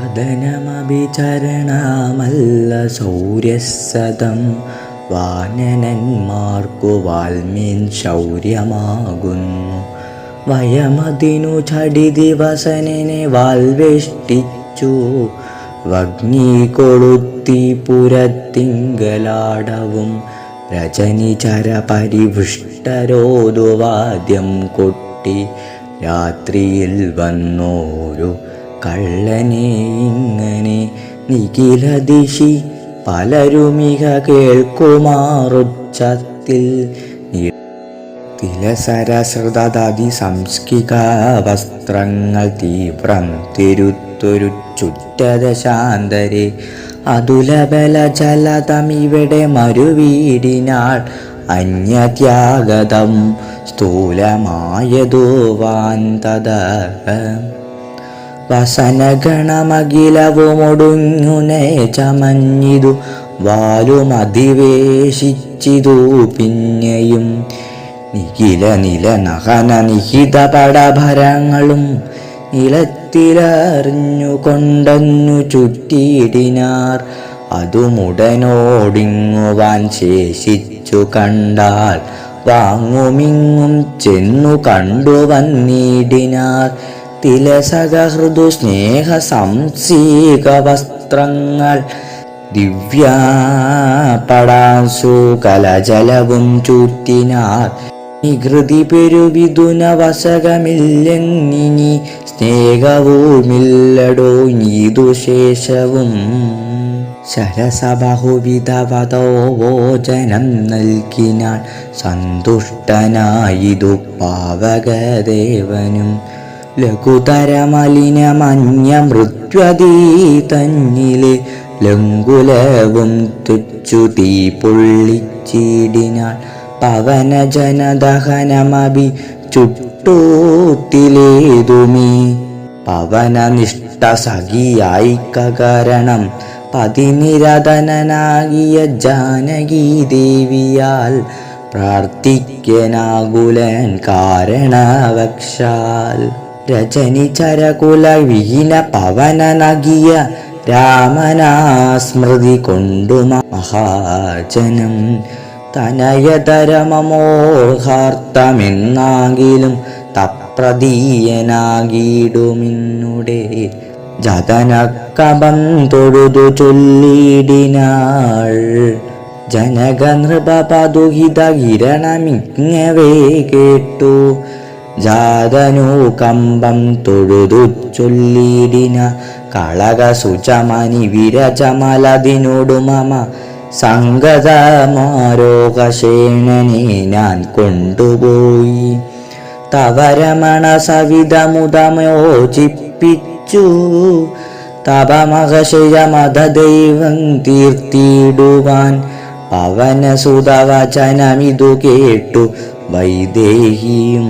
വദനമഭിചരണമല്ല ശൗര്യസതം വാനനന്മാർക്കു വാൽമീൻ ശൗര്യമാകുന്നു. വയമതിനു ചടി ദിവസനെ വാൽവേഷ്ടിച്ചു വഗ്നി കൊളുത്തി പുരത്തിങ്കലാടവും. രജനിചര പരിവൃഷ്ടരോധുവാദ്യം കൊട്ടി. രാത്രിയിൽ വന്നോരു കള്ളനെ ഇങ്ങനെ നിഖില ദിശി പലരുമിക കേൾക്കുമാറുച്ചത്തിൽ. തിലസരശ്രുതാദി സംസ്കിക വസ്ത്രങ്ങൾ തീവ്രം തിരുത്തൊരു ചുറ്റത ശാന്തരെ അതുലബല ജലതമിവിടെ മരുവീടിനാൾ അന്യത്യാഗതം സ്ഥൂലമായതോ വാന്തത വസനഗണമഖിലവുമൊടുങ്ങുനേ ചമഞ്ഞിതു. വാലുമധിവേശിച്ചിതു പിന്നെയും. നിഖില നില നഹന നിഹിത പടഭരങ്ങളും നിലത്തിലറിഞ്ഞു കൊണ്ടന്നു ചുറ്റിയിടിനാർ. അതുമുടനോടിങ്ങുവാൻ ശേഷിച്ചു കണ്ടാൽ വാങ്ങുമിങ്ങും ചെന്നു കണ്ടു വന്നിടിനാർ തിലസകഹൃദു സ്നേഹ സംസീക വസ്ത്രങ്ങൾ ദിവ്യാപടാസു കലജലവും ചൂറ്റിനാർ. നികൃതി പെരുവിധുന വശകമില്ലെന്നിനി സ്നേഹവുമില്ലടോ നീതുശേഷവും ശരസബഹുവിധവതോവോചനം നൽകിനാൾ സന്തുഷ്ടനായിതു പാവകദേവനും. ലഘുതരമലിനമഞ്ഞ മൃത്വതീ തന്നിലെ ലങ്കുലവും തുച്ചു തീ പൊള്ളിച്ചിടിനാൾ പവനജനദഹനമഭി ചുട്ടൂത്തിലേതുമീ? പവനനിഷ്ഠ സഖിയായി കകരണം പതിനിരതനാകിയ ജാനകീ ദേവിയാൽ പ്രാർത്ഥിക്കനാകുലൻ കാരണവക്ഷാൽ. രജനി ചരകുല വിഹീന പവന നകിയ രാമനാസ്മൃതി കൊണ്ടു മഹാജനം. തനയതരമമോഹാർത്തമെന്നാകിലും തപ്രതീയനാകിടുമിന്നുടെ. ജതനക്കബം തൊഴുതു ചൊല്ലിടിനാൾ. ജനകനൃപപതുഹിത കിരണമിങ്ങവേ കേട്ടു. ജാതനു കമ്പം തൊഴുതു ചൊല്ലിടിന കളക സുചമനി വിരചമലതിനോടു മമ സംഗതമാരോകശേണനെ ഞാൻ കൊണ്ടുപോയി. തവരമണ സവിതമുതമോചിപ്പിച്ചു തപമഹശയമതദൈവം തീർത്തിടുവാൻ പവനസുതവചനമിതു കേട്ടു വൈദേഹിയും